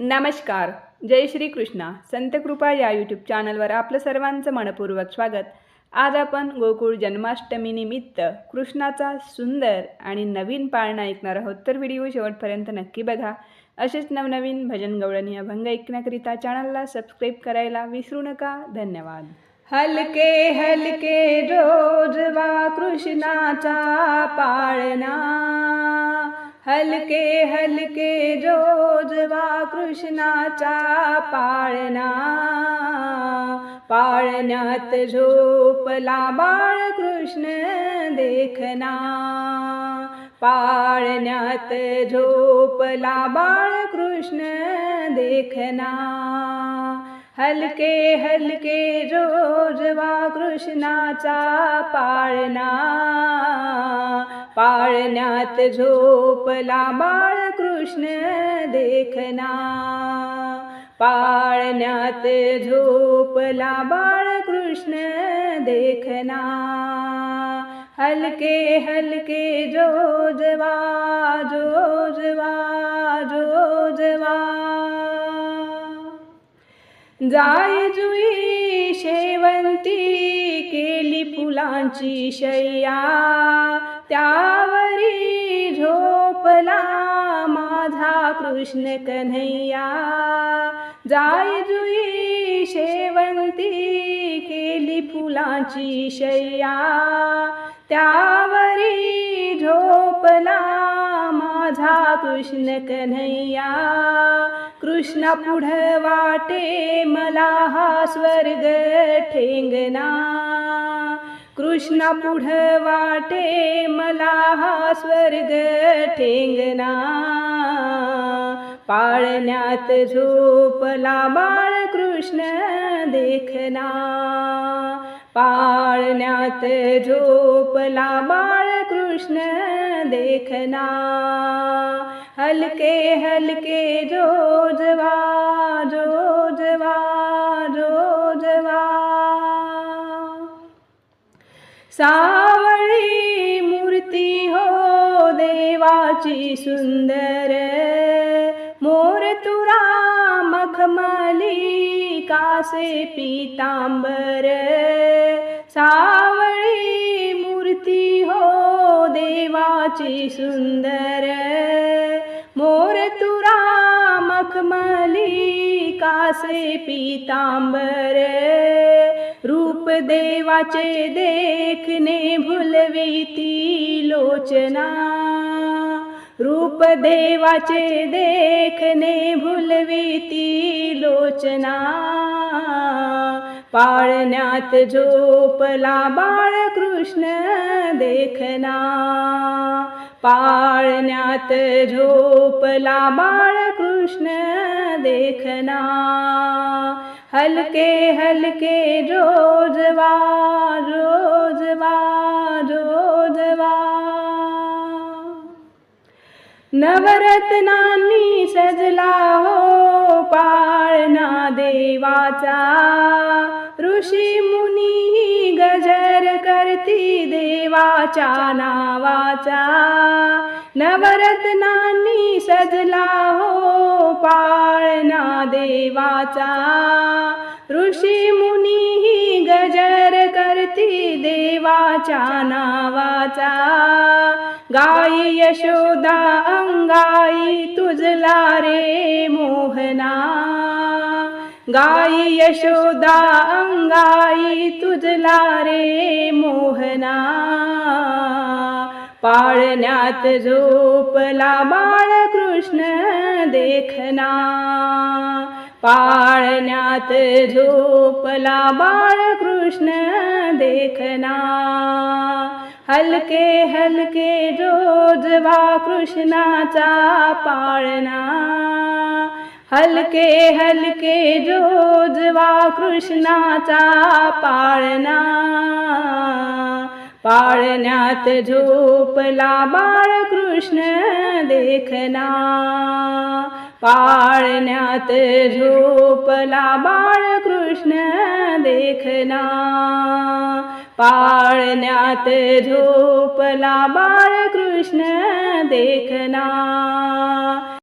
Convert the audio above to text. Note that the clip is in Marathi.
नमस्कार. जय श्री कृष्णा संतकृपा या यूट्यूब चॅनलवर आपलं सर्वांचं मनपूर्वक स्वागत. आज आपण गोकुळ जन्माष्टमीनिमित्त कृष्णाचा सुंदर आणि नवीन पाळणा ऐकणार आहोत. तर व्हिडिओ शेवटपर्यंत नक्की बघा. असेच नवनवीन भजन गवळणीय अभंग ऐकण्याकरिता चॅनलला सबस्क्राईब करायला विसरू नका. धन्यवाद. हलके हलके रोज वा कृष्णाचा पाळणा. हलके हलके जोजवा कृष्णाचा पाळणा. पाळण्यात झोपला बाळकृष्ण देखना. पाळण्यात झोपला बाळकृष्ण देखना. हलके हलके जोजवा कृष्णाचा पाळणा. पाळण्यात झोपला बाळकृष्ण देखना. पाळण्यात झोपला बाळकृष्ण देखना. हलके हलके जोजवा जोजवा जोजवा. जाय जुई शेवंती केली फुलांची शय्या त्या झोपला माझा कृष्ण कन्हैया. जाय जुई शेवंती केली फुलांची शय्या. त्यावरी झोपला माझा कृष्ण कन्हैया. कृष्णा पुढं वाटे मला हा स्वर्ग ठेंगना कृष्णा पुढं वाटे मला हा स्वर्ग ठेंगना पाळण्यात झोपला बाळकृष्ण देखना पाळण्यात झोपला बाळकृष्ण देखना हलके हलके जोजवा जोजवा. सावळी मूर्ती हो देवाची सुंदर. मोर तुरा मखमली कासे पितांबर. सावळी मूर्ती हो देवाची सुंदर. मोर तुरा मखमली कासे पितांबर. रूप देवाचे देखने भुलविती लोचना. रूप देवाचे देखने भुलविती लोचना. पाळण्यात झोपला बाळकृष्ण देखना. पाळण्यात झोपला बाळकृष्ण देखना. हलके हलके रोजवा रोजवा रोजवा। नवरत्नांनी सजला हो पाळणा देवाचा। ऋषी मुनी गजर करती देवाच्या नावाचा। नवरत्नांनी सजला हो पाळणा देवाचा. ऋषी मुनी गजर करती देवाच्या नावाचा. गाई यशोदा अंगाई तुझला रे मोहना. गाई यशोदा अंगाई तुझला रे मोहना. पाळण्यात झोपला बाळकृष्ण देखना. पाळण्यात झोपला बाळकृष्ण देखना. हलके हलके जोजवा कृष्णाचा पाळणा. हलके हलके जोजवा कृष्णाचा पाळणा. पाळण्यात झोपला बाळकृष्ण देखना. पाळण्यात झोपला बाळकृष्ण देखना. पाळण्यात झोपला बाळकृष्ण देखना.